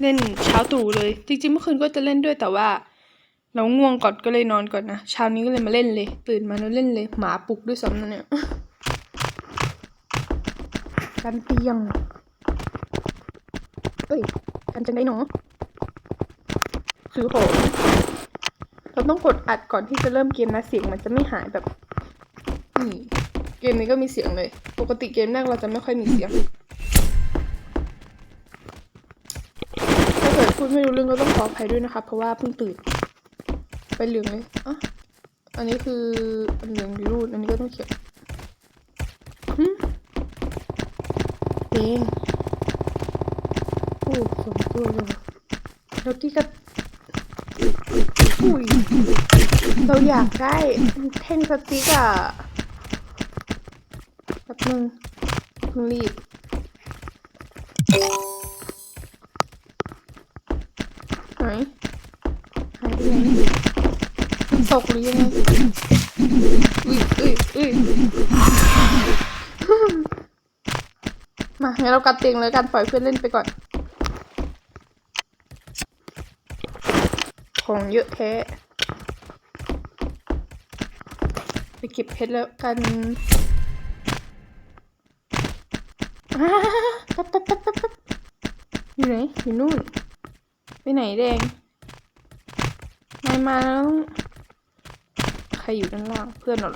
เล่นเช้าตู่เลย จริงๆเมื่อคืนก็จะเล่นด้วยแต่ว่า เราง่วงก่อนก็เลยนอนก่อนนะเช้านี้ก็เลยมาเล่นเลย ตื่นมาแล้วเล่นเลย หมาปลุกด้วยซ้ำนะเนี่ยกันเตียงเอ้ยกันจังได้หนอซื้อของเราต้องกดอัดก่อนที่จะเริ่มเกมนะเสียงมันจะไม่หายแบบนี่เกมนี้ก็มีเสียงเลย ปกติเกมแรกเราจะไม่ค่อยมีเสียง พูดไม่รู้เรื่องก็ต้องขออภัยด้วยนะคะเพราะว่าเพิ่งตื่น ไปเหลืองเลยอะอันนี้คืออันเหลืองรูด อันนี้ก็ต้องเขียนหึเองโอ้สองตัวเลยแล้วที่ก็อุ้ยเราอยากได้แท่งสติ๊กอะแป๊บนึงเพิ่งรีบายหายไปไหนมันตกหรือยังไงอุ้ยอุ้ยอุ้ยมางั้นเรากัดเตียงเลยกันปล่อยเพื่อนเล่นไปก่อน ของเยอะแท้ไปเก็บเพชรแล้วกันอ้าตับตับตับตับตับอยู่ไหนอยู่นู่น ไปไหนแดงนายมาแล้วใครอยู่ด้านล่างเพื่อนหรอ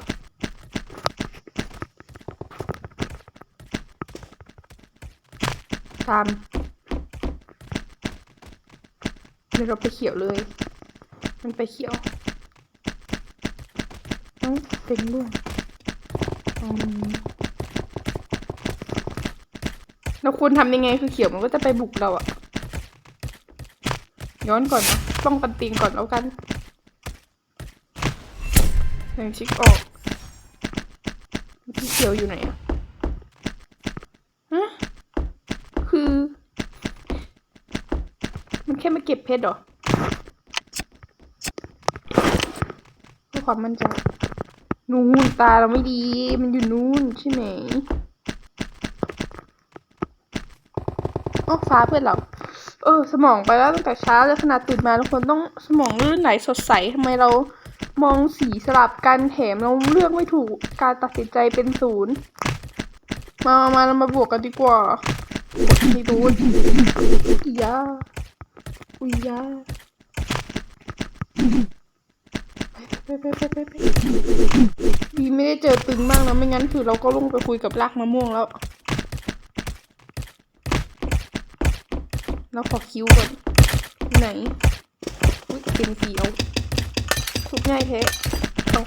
ตามเดี๋ยวเราไปเขียวเลย มันไปเขียวน้องเต็งร่วงแล้วคุณทำยังไงคือเขียวมันก็จะไปบุกเราอะ ย้อนก่อนนะป้องกันตีนก่อนแล้วกันแรงชิกออกพี่เขียวอยู่ไหนอะฮะคือ มันแค่มาเก็บเพชรเหรอเพื่อความมั่นใจนู่นตาเราไม่ดี มันอยู่นู่นใช่ไหมอ๋อฟ้าเพื่อนเรา เออ สมองไปแล้วตั้งแต่เช้าเลยขนาดตื่นมาแล้วคนต้องสมองลื่นไหลสดใสทำไมเรามองสีสลับกันแถมเราเลือกไม่ถูกการตัดสินใจเป็นศูนย์มามามาเรามาบวกกันดีกว่าบวกที่รู้อุยยาอุยยาไปไปไปไปไปดีไม่ได้เจอตึงมากนะไม่งั้นคือเราก็ลงไปคุยกับรากมะม่วงแล้ว แล้วขอคิ้วก่อนไหนอุ้ยเป็นเขียวทุบง่ายแท้เอา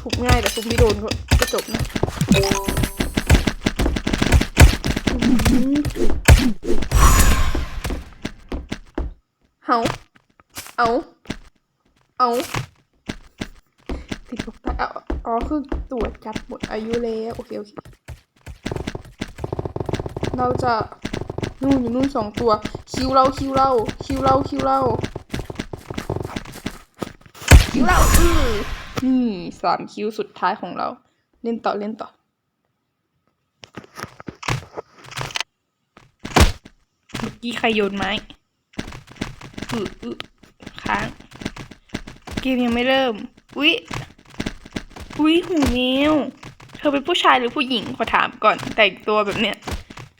ทุบง่ายแต่ทุบไม่โดนก็จบนะเอาเอาเอาติดตกตาเอาอ๋อคือตรวจจับหมดอายุแล้วโอเคโอเค เราจะ นู่นอยู่นู่นสองตัว คิวเราคิวเราคิวเราคิวเราคิวเราอือนี่สามคิวสุดท้ายของเรา เล่นต่อเล่นต่อเมื่อกี้ใครโยนไม้อืออือค้างเกมยังไม่เริ่มอุ๊ยอุ๊ยหูแมวเธอเป็นผู้ชายหรือผู้หญิงขอถามก่อนแต่งตัวแบบเนี้ย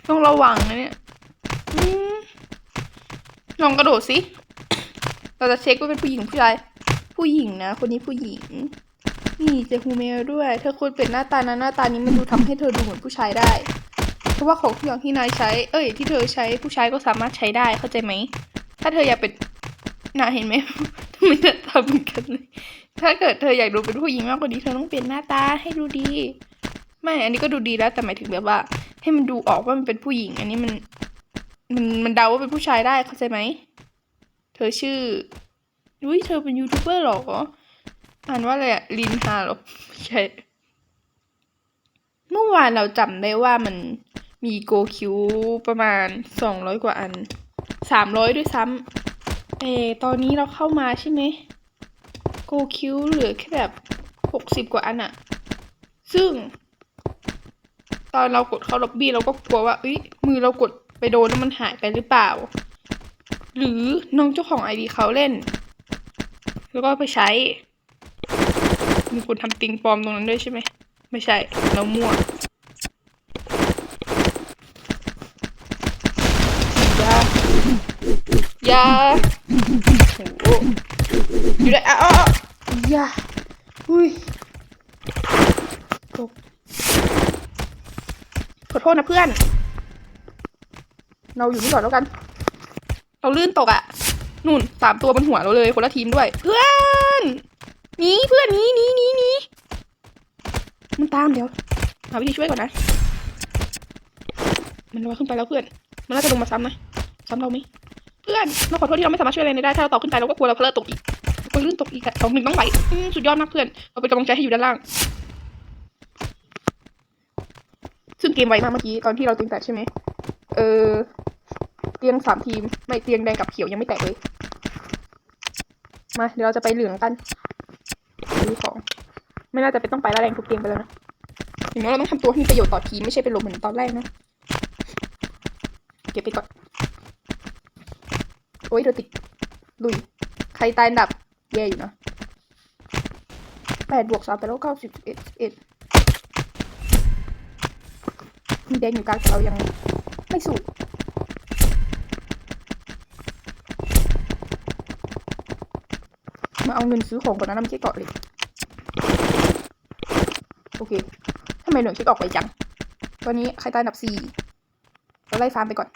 ต้องระวังนะเนี่ยอืม ลองกระโดดสิ เราจะเช็คว่าเป็นผู้หญิงผู้ชาย ผู้หญิงนะ คนนี้ผู้หญิง นี่เจอฮูเมลด้วย เธอควรเป็นหน้าตานะหน้าตานี้มันดูทำให้เธอดูเหมือนผู้ชายได้ เพราะว่าของทุกอย่างที่นายใช้ เอ้ย ที่เธอใช้ผู้ชายก็สามารถใช้ได้ เข้าใจไหม ถ้าเธออยากเป็นน่าเห็นไหมทำไมหน้าตาเหมือนกันเลย ถ้าเกิดเธออยากดูเป็นผู้หญิงมากกว่านี้เธอต้องเปลี่ยนหน้าตาให้ดูดี ไม่ อันนี้ก็ดูดีแล้วแต่หมายถึงแบบว่า ให้มันดูออกว่ามันเป็นผู้หญิง อันนี้มัน มันมันเดาว่าเป็นผู้ชายได้เข้าใจไหม เธอชื่ออุ้ยเธอเป็นยูทูบเบอร์หรอ อ่านว่าอะไรอะลินฮาหรอใช่ เมื่อวานเราจำได้ว่ามันมีโกคิวประมาณสองร้อยกว่าอันสามร้อยด้วยซ้ำเออตอนนี้เราเข้ามาใช่ไหมโกคิวเหลือแค่แบบหกสิบกว่าอันอะซึ่ง ตอนเรากดเข้าล็อบบี้เราก็กลัวว่าเอ้ยมือเรากด ไปโดนแล้วมันหายไปหรือเปล่า หรือน้องเจ้าของไอดีเขาเล่น แล้วก็ไปใช้ มีคนทำติงปลอมตรงนั้นด้วยใช่ไหม ไม่ใช่ เรามั่วอยายาโอ้อยู่ได้อะอะอะอยาอุ้ยตกขอโทษนะเพื่อน เราอยู่นี่ก่อนแล้วกัน เราลื่นตกอะ่ะนู่นสามตัวบนหัวเราเลยคนละทีมด้วย เพื่อนหนีเพื่อนหนีหนีหนีหนีมันตามเดี๋ยวหาวิธีช่วยก่อนนะ มันลอยขึ้นไปแล้วเพื่อน มันน่าจะลงมาซ้ำนะซ้ำเราไหมเพื่อนเราขอโทษที่เราไม่สามารถช่วยอะไรได้ถ้าเราต่อขึ้นไปเราก็กลัวเราเพลิดตกอีกก็ลื่นตกอีกอะสองหนึ่งต้องไหวสุดยอดมากเพื่อนเราเป็นกำลังใจให้อยู่ด้านล่าง ซึ่งเกมไวมากเมื่อกี้ตอนที่เราตีแตกใช่ไหมเออ ตียงสามทีม ไม่เตียงแดงกับเขียวยังไม่แตกเลย มา เดี๋ยวเราจะไปเหลืองกันซื้อของ ไม่น่าจะเป็นต้องไปล้วแรงทุกเตียงไปแล้วนะอย่างน้อยเราต้องทำตัวให้มีประโยชน์ต่อทีมไม่ใช่เป็นลมเหมือนตอนแรกนะ เก็บไปก่อน โอ้ยเดี๋ยวติดลุย ใครตายอันดับแย่อยู่นะแปดบวกสามไปแล้วเก้าสิบเอ็ดเอ็ดมีแดงอยู่กลางเรายังไม่สู้ มา เอาเงินซื้อของก่อนนะน้ำเช็คเกาะเลยโอเคทำไมหลืองเช็คออกไปจังตอนนี้ใครตายอันดับสี่เราไล่ฟาร์มไปก่อน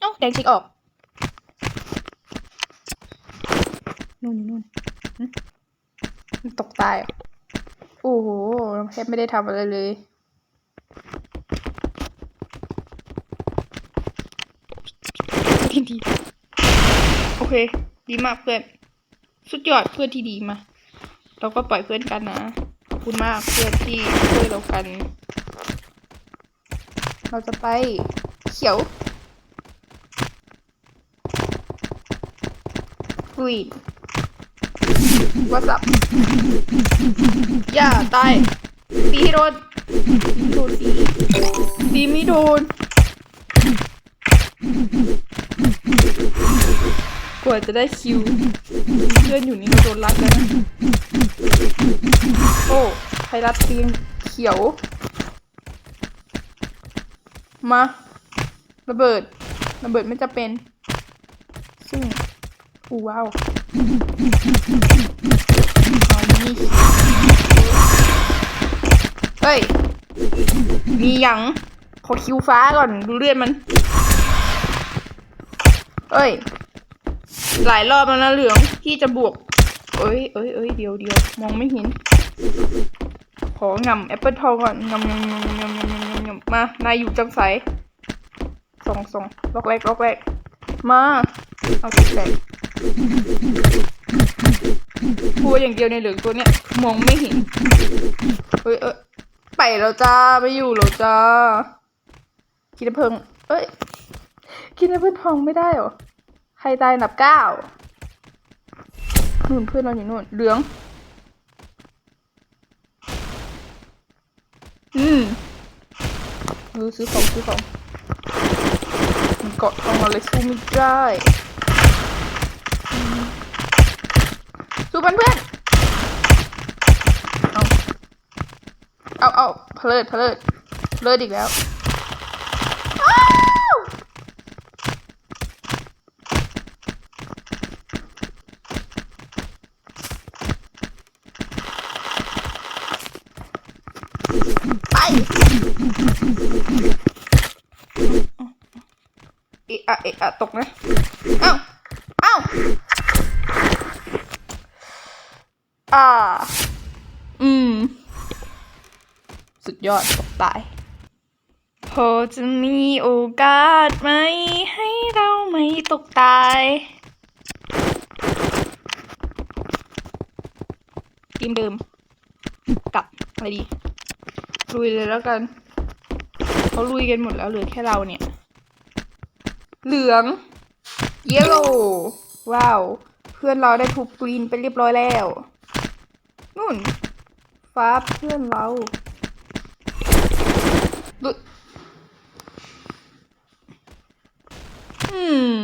เอ้าแดงเช็คออกนู่นนู่นหึมันตกตายเหรอโอ้โหแทบไม่ได้ทำอะไรเลย ที่ดีโอ เค ดีมากเพื่อน สุดยอดเพื่อนที่ดีมา เราก็ปล่อยเพื่อนกันนะขอบคุณมากเพื่อนที่ช่วยเรากัน เราจะไปเขียว green what's up อย่าตายตีให้โดนโดนตีตีไม่โดน กว่าจะได้คิวเพื่อนอยู่นี่ก็โดนรัดแล้วนะโอ้ไทรัฐทีมเขียว มาระเบิดระเบิดไม่จะเป็น ซึ่งอู้ว้าวเอานี่เฮ้ย มีหยังขอคิวฟ้าก่อน ดูเลือดมันเอ้ย หลายรอบแล้วนะเหลืองที่จะบวก เอ้ยเอ้ยเอ้ยเดี๋ยวเดียวมองไม่เห็น ขอหงำแอปเปิลทองก่อนหงำหงำหงำงำงำหงำมานายอยู่จังไสส่งส่งล็อกแรกล็อกแรกมาเอาติดแตกพูดอย่างเดียวในเหลืองตัวเนี้ยมองไม่เห็นเอ้ยเอ้ยไปแล้วจ้าไม่อยู่แล้วจ้ากินเพิงเอ้ยกินเพิ่งทองไม่ได้หรอ รตายอันดับเก้านู่นเพื่อนเราอยู่นู่นเหลือง อืมเออซื้อของซื้อของมันเกาะทองเราเลยสู้ไม่ได้สู้มันเพื่อนเอาเอาเอาเพลิดเพลิดเพลิดอีกแล้วอ้าว ไป เอะอะตกนะเอ้าเอ้าอ่า อืม สุดยอดตกตายพอจะมีโอกาสไหม ให้เราไม่ตกตายทีมเดิมกับอะไรดีลุยเลยแล้วกันเขาลุยกันหมดแล้วเหลือแค่เราเนี่ย เหลือง เยลโล่ว้าว เพื่อนเราได้ทุบกรีนไปเรียบร้อยแล้ว นู่น ฟ้าเพื่อนเราลุดอืม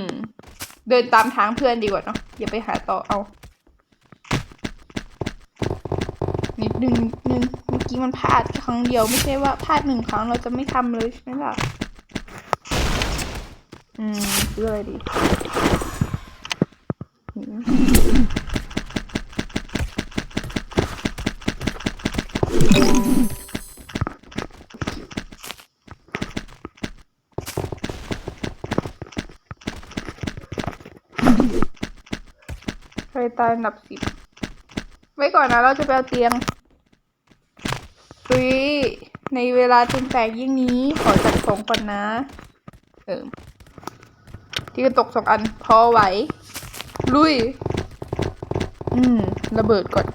เดินตามทางเพื่อนดีกว่าเนาะอย่าไปหาต่อเอา นิดนึงนึงเมื่อกี้มันพลาดแค่ครั้งเดียวไม่ใช่ว่าพลาดหนึ่งครั้งเราจะไม่ทำเลยใช่ไหมล่ะ อืมซื้ออะไรดีอืมใครตายอันดับสิบไว้ก่อนนะ เราจะไปเอาเตียงซุยในเวลาจนแตกยิ่งนี้ ขอจัดของก่อนนะ เออ ที่กระตกสองอัน พอไหว ลุย อืม ระเบิดก่อน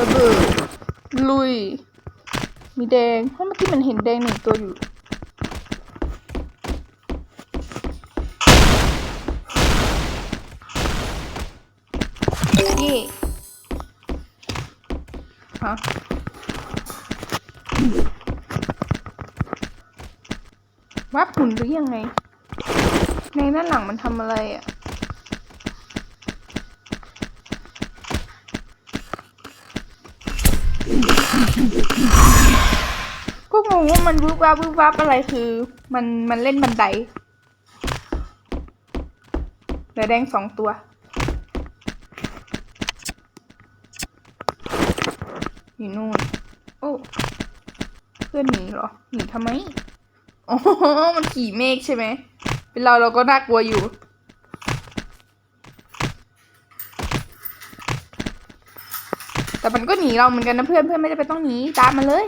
ระเบิด ลุย มีแดง เพราะเมื่อกี้มันเห็นแดงหนึ่งตัวอยู่นี่ฮะ วับหุ่นหรือยังไง ในด้านหลังมันทำอะไรอะ ก็งงว่ามันวืบวับวืบวับอะไรคือ มันมันเล่นบันไดเหลือแดงสองตัว อยู่นู่น โอ้ เพื่อนหนีเหรอ หนีทำไม อ๋อ มันขี่เมฆใช่ไหม เป็นเราเราก็น่ากลัวอยู่ แต่มันก็หนีเราเหมือนกันนะเพื่อนเพื่อนไม่ได้ไปต้องหนีตามมาเลย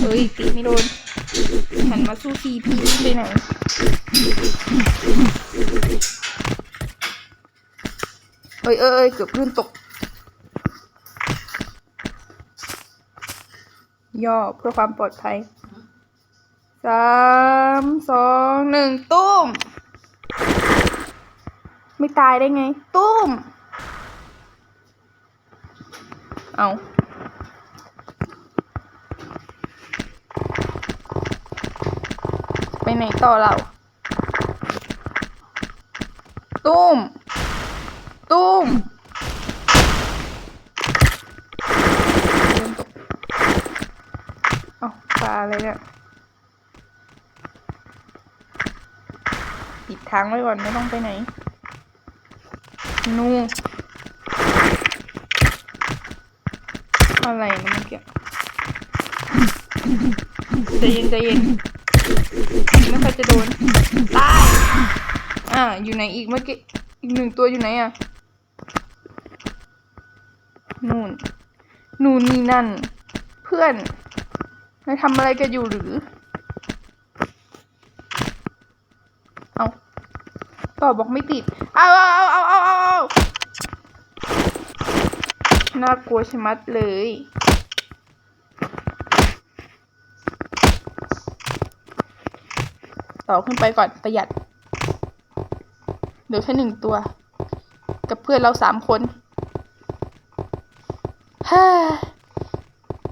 เฮ้ยตีไม่โดนหันมาสู้ซีพีไปไหนเอ้ยเอ้ยเอ้ยเกือบลื่นตก ย่อเพื่อความปลอดภัยสามสองหนึ่งตุ้ม ไม่ตายได้ไง ตุ้ม เอาไปไหนต่อเรา ตุ้ม ตุ้มเดินตกเอาปลาอะไรเนี่ยปิดทางไว้ก่อนไม่ต้องไปไหน นูอะไรนะเมื่อกี้ใจเย็นใจเย็นไม่ค่อยจะโดนตายอ่าอยู่ไหนอีกเมื่อกี้อีกหนึ่งตัวอยู่ไหนอะนู่นนู่นนี่นั่น เพื่อน นายทำอะไรกันอยู่หรือ เอาต่อบอกไม่ติด เอาเอาเอาเอาเอาเอาน่ากลัวชะมัดเลยต่อขึ้นไปก่อนประหยัด เหลือแค่หนึ่งตัว กับเพื่อนเราสามคนฮ่า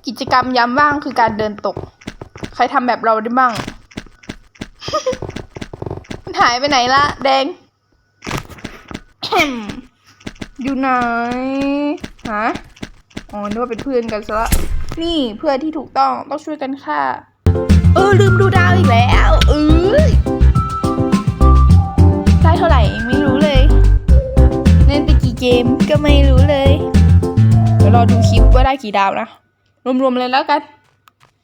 กิจกรรมยามว่างคือการเดินตก ใครทำแบบเราได้บ้าง มันหายไปไหนละแดง อยู่ไหนฮะอ๋อนึกว่าเป็นเพื่อนกันซะละนี่เพื่อนที่ถูกต้องต้องช่วยกันค่ะ เออลืมดูดาวอีกแล้วเออได้เท่าไหร่ไม่รู้เลยเล่นไปกี่เกมก็ไม่รู้เลยเดี๋ยวรอดูคลิปว่าได้กี่ดาวนะ รวมๆเลยแล้วกัน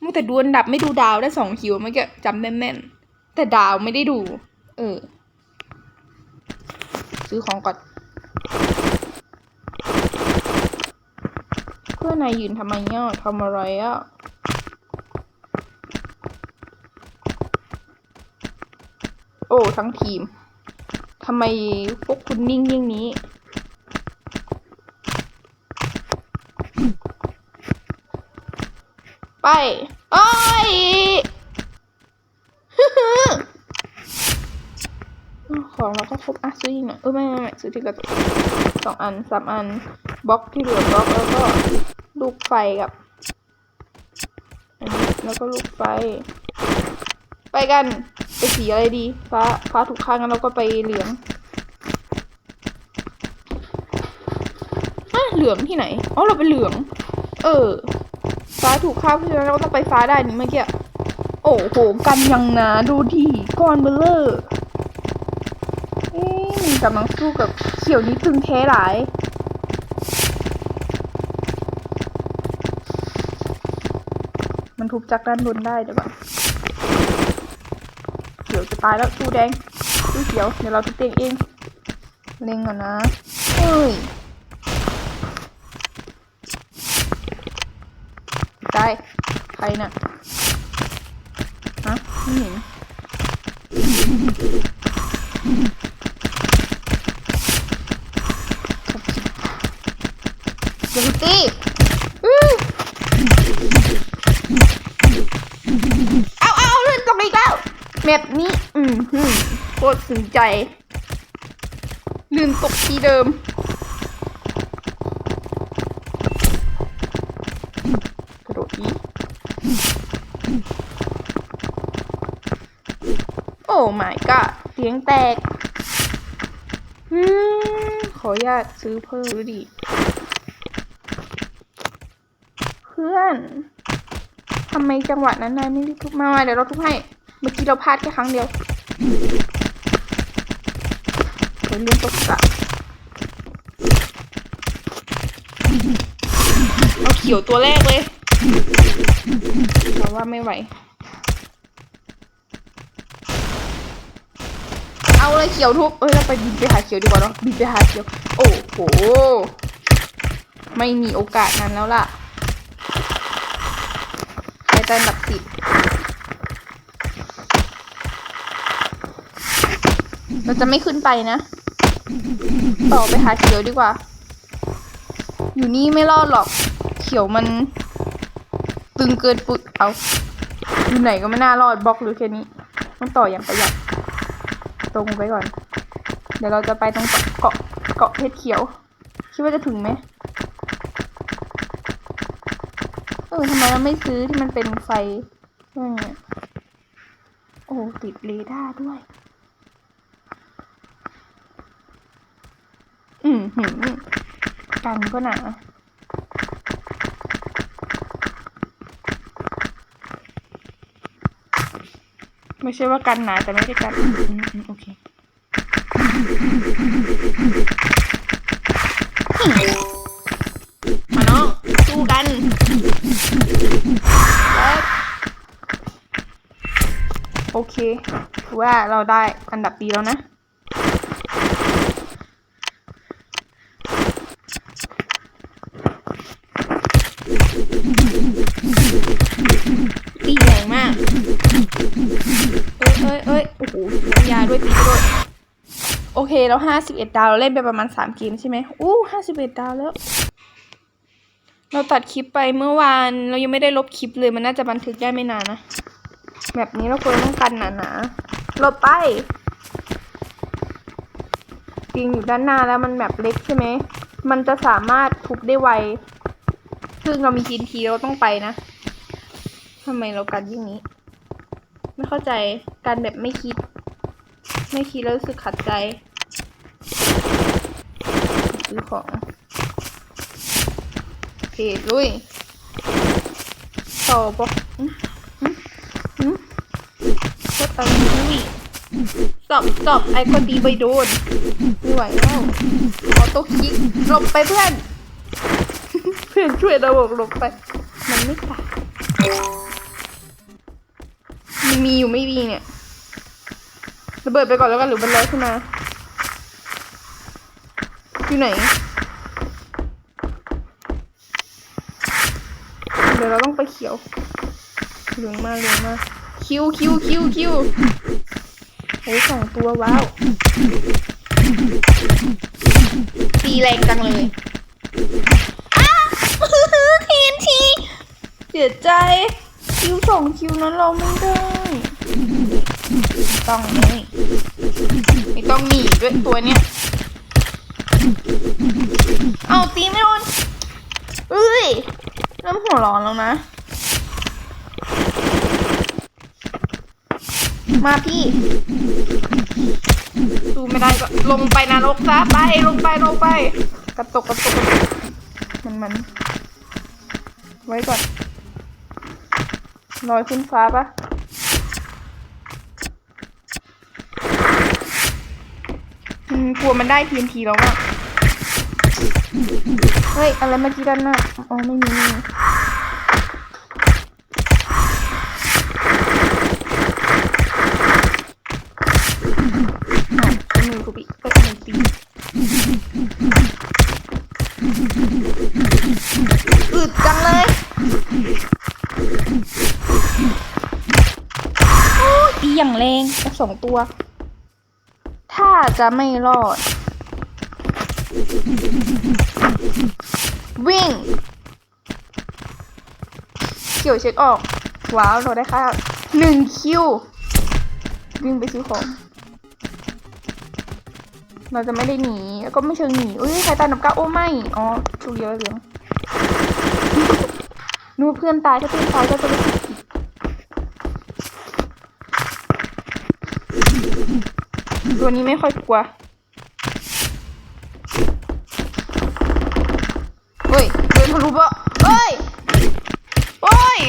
มัวแต่ดูอันดับไม่ดูดาวได้สองคิวเมื่อกี้จำแน่นๆ แต่ดาวไม่ได้ดู เออ ซื้อของก่อน เพื่อนายยืนทำไมเนี่ยทำอะไรอะโอ้ ทั้งทีมทำไมพวกคุณนิ่งอย่งนี้ ไปโอ้ยของเราก็ครบอะซื้ออีกหน่อยเออไม่ไม่ไม่ซื้อที่กระสองอันสามอันบล็อกที่เหลือบล็อกแล้วก็ลูกไฟกับอันนี้แล้วก็ลูกไฟ ไปกันไปสีอะไรดีฟ้าฟ้าถูกข้างกันเราก็ไปเหลืองอะเหลืองที่ไหนอ๋อเราไปเหลือง เออ ฟ้าถูกข้าเพราะฉะนั้นเราก็ต้องไปฟ้าได้นี่เมื่อกี้โอ้โหกันยังนาดูดิก้อนเบลเลอร์เอ๊ะมันกำลังสู้กับเขียวนี้ตึงแท้หลายมันทุบจากด้านบนได้เดี๋ยวก่อนเขียวจะตายแล้วสู้แดงสู้เขียวเดี๋ยวเราจะเต็งเองเล็งก่อนนะเฮ้ยตายใค รน่ะฮะไม่เห็นเดี๋ยวตีอื้อเอาเอาเลื่นตกอีกแล้วแมปนี้ อืมหืมโคตรสนใจ ลื่นตกที่เดิม อ้ my god เสียงแตกอืมขออนุญาตซื้อเพิ่มดูดิเพื่อนทำไมจังหวะนั้นนายไม่ได้ทุบมามาเดี๋ยวเราทุบให้ เมื่อกี้เราพลาดแค่ครั้งเดียวเดี๋ยวเลื่อนตกกะเอาเขียวตัวแรกเลย เราว่าไม่ไหว เอาเลยเขียวทุบเอ้ยเราไปบินไปหาเขียวดีกว่าเนาะบินไปหาเขียว โอ้โห ไม่มีโอกาสนั้นแล้วล่ะไปแต่ดับสิบเราจะไม่ขึ้นไปนะต่อไปหาเขียวดีกว่า อยู่นี่ไม่รอดหรอก เขียวมัน ตึงเกินปุดเอา อยู่ไหนก็ไม่น่ารอดบล็อกหรือแค่นี้ ต้องต่ออย่างประหยัด ตรงไปก่อน เดี๋ยวเราจะไปตรงเกาะเกาะเพชรเขียว คิดว่าจะถึงไหมเออทำไมเราไม่ซื้อที่มันเป็นไฟว่าไงโอ้ติดเรดาร์ด้วย อืมหืมกันก็หนา ไม่ใช่ว่ากันหนาแต่ไม่ได้กันอืมโอเคมาน้องสู้กันโอเคถือว่าเราได้อันดับดีแล้วนะ ตีแรงมาก เอ้ยเอ้ยเอ้ยโอ้โหน้ำยาด้วยตีด้วย โอเคเราห้าสิบเอ็ดดาวเราเล่นไปประมาณสามเกมใช่ไหมอู้ห้าสิบเอ็ดดาวแล้ว เราตัดคลิปไปเมื่อวานเรายังไม่ได้ลบคลิปเลยมันน่าจะบันทึกได้ไม่นานนะ แบบนี้เราควรต้องกันหนาๆลบไปจริงอยู่ด้านหน้าแล้วมันแบบเล็กใช่ไหม มันจะสามารถทุบได้ไว ซึ่งเรามีทีนทีเราต้องไปนะ ทำไมเรากันอย่างนี้ ไม่เข้าใจ การแบบไม่คิด ไม่คิดแล้วรู้สึกขัดใจ ซื้อของเพจลุย ต่อบอกอืมอืมอืมก็ตังลุยสอบสอบไอ้คนดีไปโดนไม่ไหวแล้วออต้คิกหลบไปเพื่อน เพื่อนช่วยเราบอกหลบไป มันไม่ตายมีมีอยู่ไม่มีเนี่ยระเบิดไปก่อนแล้วกันหรือมันลอยขึ้นมา อยู่ไหน เดี๋ยวเราต้องไปเขียว เหลืองมาเหลืองมา คิวคิวคิวคิวโอ้ยสองตัวว้าว ตีแรงจังเลยอ้าทีนทีเสียใจ คิวสองคิวนั้นเราไม่ได้ต้องนี่ไม่ต้องหนีด้วยตัวเนี้ย เอาตีไม่โดนเฮ้ยเริ่มหัวร้อนแล้วนะ มาพี่ ดูไม่ได้ก็ลงไปนรกซะไปลงไปลงไป กระตกกระตกกระตกมันมัน ไว้ก่อนลอยขึ้นฟ้าปะอืมกลัวมันได้ทีนทีแล้วอะ เฮ้ย อะไรเมื่อกี้ด้านหน้าอ๋อไม่มีไม่มีอ้าวใช้มือกูปีเอ้ยมือตีอึดจังเลยโอ้ยตีอย่างแรงสักสองตัว ถ้าจะไม่รอด วิ่ง เกี่ยวเช็คออก ว้าวเราได้ค่าหนึ่งคิว วิ่งไปซื้อของ เราจะไม่ได้หนี แล้วก็ไม่เชิงหนีอุ้ยใครตายนับก้าโอ้ไม่ อ๋อชูเยอะเหลืองนูเพื่อนตายถ้าเพื่อนตายก็จะรู้สึกผิดตัวนี้ไม่ค่อยกลัว ฮ้ยเดินทะลุเบาะเฮ้ยเฮ้ย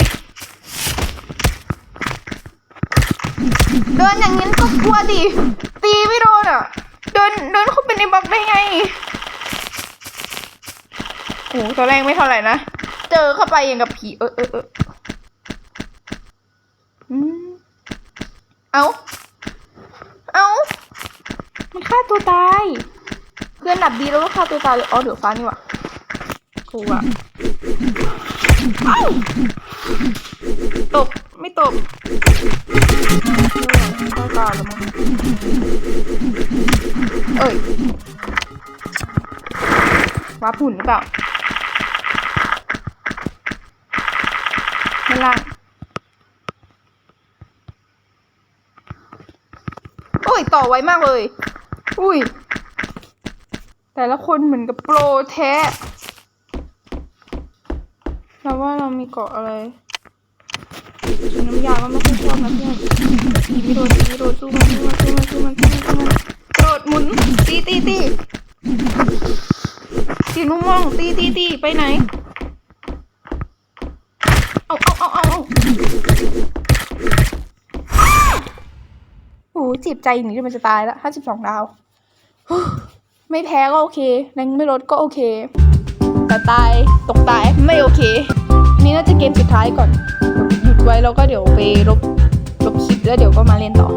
เดินอย่างนี้ก็กลัวดิ ตีไม่โดนอะ เดินเดินเข้าไปในบล็อกได้ไงโอ้โหตัวแรกไม่เท่าไหร่นะ เจอเข้าไปอย่างกับผี เออเออเอออืมเอาเอามันฆ่าตัวตาย เพื่อนดับดีแล้วก็ฆ่าตัวตายเลย อ๋อเดี๋ยวฟ้านี่หว่ะ กูอะเอ้าตกไม่ตกเข้าตาแล้วมั้งเอ้ยว้าผุ่นหรือเปล่าไม่ล่างโอ้ย ต่อไวมากเลย อุ้ย แต่ละคนเหมือนกับโปรแท้ เราว่าเรามีเกาะอะไรน้ำยาก็ไม่ค่อยชอบนะเพื่อนตีไม่โดนตีไม่โดนสู้มันสู้มันสู้มันสู้มันสู้มันสู้มันโดดหมุนตีตีตีสีนุ่มมองตีตีตีไปไหนเอาเอาเอาเอาเอาโอ้โหเจ็บใจอย่างนี้จนมันจะตายละห้าสิบสองดาว ไม่แพ้ก็โอเคแรงไม่ลดก็โอเค แต่ตายตกตายไม่โอเค นี่น่าจะเกมสุดท้ายก่อน หยุดไว้แล้วก็เดี๋ยวไปลบลบคลิปแล้วเดี๋ยวก็มาเล่นต่อ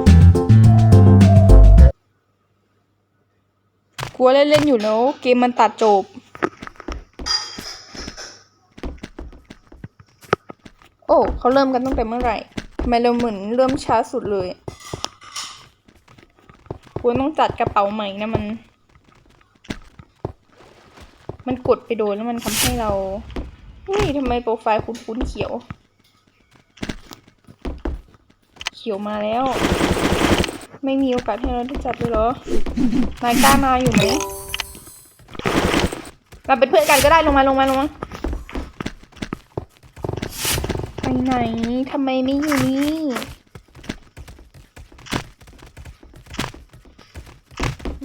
กลัวเล่นๆอยู่แล้วเกมมันตัดจบ โอ้เขาเริ่มกันตั้งแต่เมื่อไหร่ทำไมเราเหมือนเริ่มช้าสุดเลย ควรต้องจัดกระเป๋าใหม่นะมัน มันกดไปโดนแล้วมันทำให้เราเฮ้ยทำไมโปรไฟล์คุ้นๆเขียว เขียวมาแล้ว ไม่มีโอกาสให้เราได้จับเลยเหรอนายกล้ามาอยู่ไหมเราเป็นเพื่อนกันก็ได้ลงมาลงมาลงมาไปไหนทำไมไม่อยู่นี่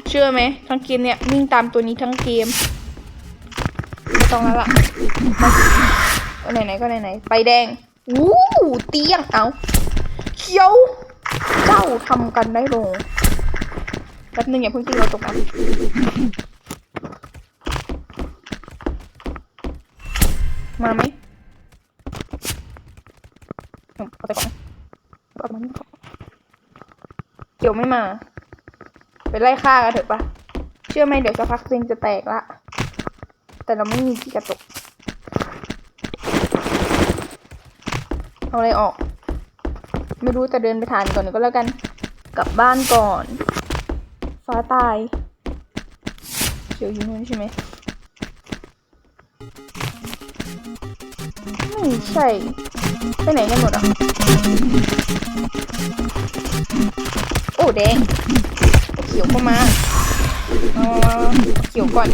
เชื่อไหมทั้งเกมเนี่ยวิ่งตามตัวนี้ทั้งเกม ต้องแล้วล่ะไหนๆก็ไหนๆไปแดงวู้เตี้ยงเอาเขียว เจ้าทำกันได้ลงแป๊บนึงอย่าเพิ่งตีเราตกนะมาไหมเอาเอาไปก่อนเอาไปก่อนเกี่ยวไม่มา ไปไล่ฆ่ากันเถอะปะเชื่อไหมเดี๋ยวสักพักเซงจะแตกละ แต่เราไม่มีที่กระตกเอาอะไรออก ไม่รู้แต่เดินไปทานก่อนก็แล้วกัน กลับบ้านก่อน ฟ้าตายเขียวอยู่นู่นใช่ไหมไม่ใช่ ไปไหนกันหมดอะ โอ้แดง เขียวก็มาเอาเขียวก่อน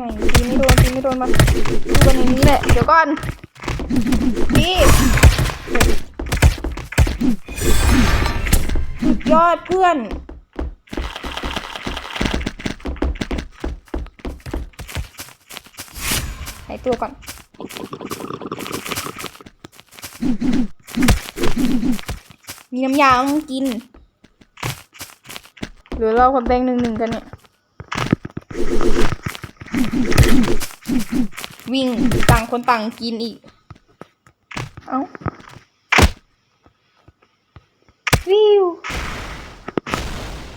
นมาดูกันในนี้แหละ เดี๋ยวก่อนพี่สุดยอดเพื่อนหายตัวก่อนมีน้ำยาต้องกิน หรือเราคนแบงหนึ่งหนึ่งกันเนี่ย วิ่งต่างคนต่างกินอีก เอาวิว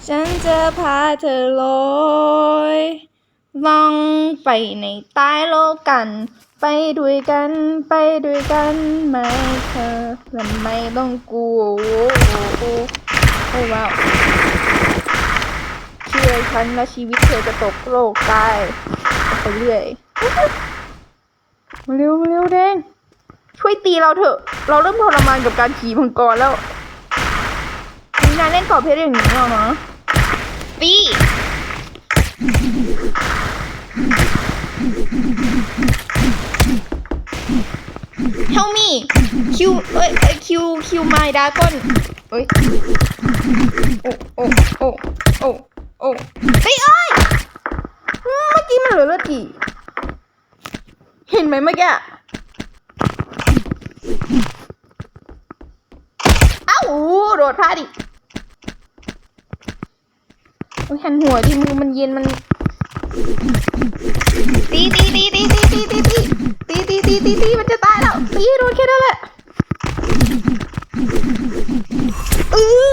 ฉันจะพาเธอลอยล่องไปในใต้โลกกัน ไปด้วยกันไปด้วยกันไหมเธอและไม่ต้องกลัวโอ้โหโอ้ว้าวเชื่อฉันและชีวิตเธอจะตกโลกตายไปเรื่อย มาเร็วมาเร็วแดง ช่วยตีเราเถอะ เราเริ่มทรมานกับการขี่มังกรแล้วมีนายเล่นต่อเพชรอย่างนี้เหรอเนาะตี Help me คิวเอ้ยคิวคิวไมดาก้นเอ้ยโอ้โอ้โอ้โอ้โอ้เฮ้ยเอ้ยเมื่อกี้มันเหลือเลือดกี่ เห็นไหมเมื่อกี้เอ้าโดดพลาดอีกโอ้หันหัวดิมือมันเย็นมันตีตีตีตีตีตีตีตีตีตีตีตีมันจะตายแล้วตีโดนแค่นั้นแหละอือ